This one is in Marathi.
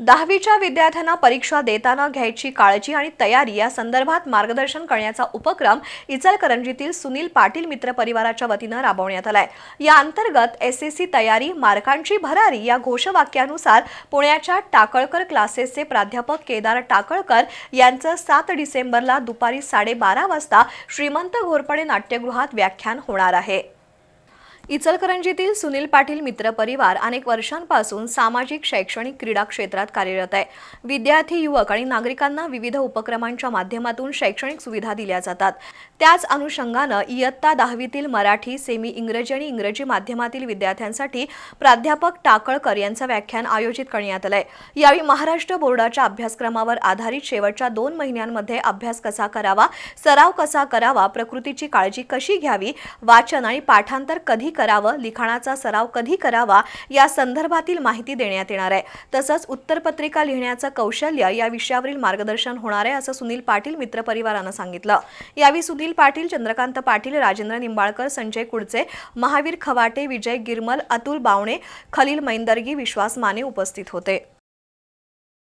दहावीच्या विद्यार्थ्यांना परीक्षा देताना घ्यायची काळजी आणि तयारी या संदर्भात मार्गदर्शन करण्याचा उपक्रम इचलकरंजीतील सुनील पाटील मित्र परिवाराच्या वतीनं राबवण्यात आलाय. या अंतर्गत एस एस सी तयारी मार्कांची भरारी या घोषवाक्यानुसार पुण्याच्या टाकळकर क्लासेसचे प्राध्यापक केदार टाकळकर यांचं सात डिसेंबरला दुपारी साडेबारा वाजता श्रीमंत घोरपडे नाट्यगृहात व्याख्यान होणार आहे. इचलकरंजीतील सुनील पाटील मित्र परिवार अनेक वर्षांपासून सामाजिक शैक्षणिक क्रीडा क्षेत्रात कार्यरत आहे. विद्यार्थी युवक आणि नागरिकांना विविध उपक्रमांच्या माध्यमातून शैक्षणिक सुविधा दिल्या जातात. त्याच अनुषंगानं इयत्ता दहावीतील मराठी सेमी इंग्रजी आणि इंग्रजी माध्यमातील विद्यार्थ्यांसाठी प्राध्यापक टाकळकर यांचं व्याख्यान आयोजित करण्यात आलंय. यावेळी महाराष्ट्र बोर्डाच्या अभ्यासक्रमावर आधारित शेवटच्या दोन महिन्यांमध्ये अभ्यास कसा करावा सराव कसा करावा प्रकृतीची काळजी कशी घ्यावी वाचन आणि पाठांतर कधी करावं लिखाणाचा सराव कधी करावा या संदर्भातील माहिती देण्यात येणार आहे. तसंच उत्तरपत्रिका लिहिण्याचं कौशल्य या विषयावरील मार्गदर्शन होणार आहे असं सुनील पाटील मित्र परिवारानं सांगितलं. यावेळी सुनील पाटील चंद्रकांत पाटील राजेंद्र निंबाळकर संजय कुडचे महावीर खवाटे विजय गिरमल अतुल बावणे खलील मैंदर्गी विश्वास माने उपस्थित होते.